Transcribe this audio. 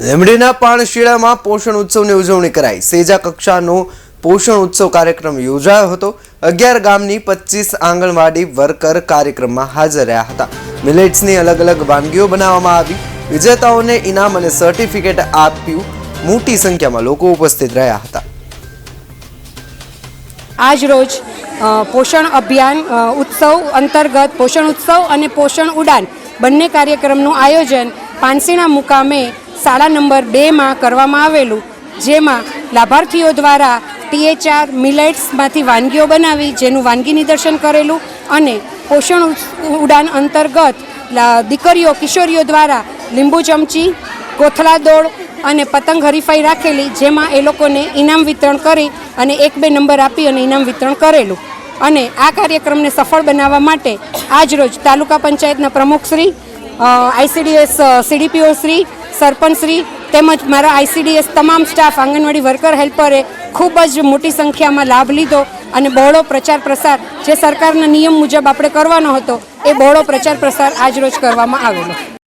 લીંબડીના પાણશીળામાં પોષણ ઉત્સવની ઉજવણી કરાઈ. સેજા કક્ષાનો પોષણ ઉત્સવ કાર્યક્રમ યોજાયો હતો. અગિયાર ગામની પચીસ આંગણવાડી વર્કર કાર્યક્રમમાં હાજર રહ્યા હતા. મિલેટ્સની અલગ અલગ વાનગીઓ બનાવવામાં આવી. વિજેતાઓને ઇનામ અને સર્ટિફિકેટ આપ્યું. મોટી સંખ્યામાં લોકો ઉપસ્થિત રહ્યા હતા. આજ રોજ પોષણ અભિયાન ઉત્સવ અંતર્ગત પોષણ ઉત્સવ અને પોષણ ઉડાન બંને કાર્યક્રમનું આયોજન પાનસીણા મુકામે શાળા નંબર બેમાં કરવામાં આવેલું, જેમાં લાભાર્થીઓ દ્વારા ટીએચઆર મિલેટ્સમાંથી વાનગીઓ બનાવી, જેનું વાનગી નિદર્શન કરેલું અને પોષણ ઉડાન અંતર્ગત દીકરીઓ, કિશોરીઓ દ્વારા લીંબુ ચમચી કોથળા દોડ અને પતંગ હરીફાઈ રાખેલી, જેમાં એ લોકોને ઇનામ વિતરણ કરી અને એક બે નંબર આપી અને ઇનામ વિતરણ કરેલું. અને આ કાર્યક્રમને સફળ બનાવવા માટે આજરોજ તાલુકા પંચાયતના પ્રમુખશ્રી આઈસીડીએસ સીડીપીઓ શ્રી સરપંચશ્રી તેમજ મારા આઈસીડીએસ તમામ સ્ટાફ, આંગણવાડી વર્કર, હેલ્પરે ખૂબ જ મોટી સંખ્યામાં લાભ લીધો અને બહોળો પ્રચાર પ્રસાર જે સરકારના નિયમ મુજબ આપણે કરવાનો હતો, એ બહોળો પ્રચાર પ્રસાર આજરોજ કરવામાં આવેલો.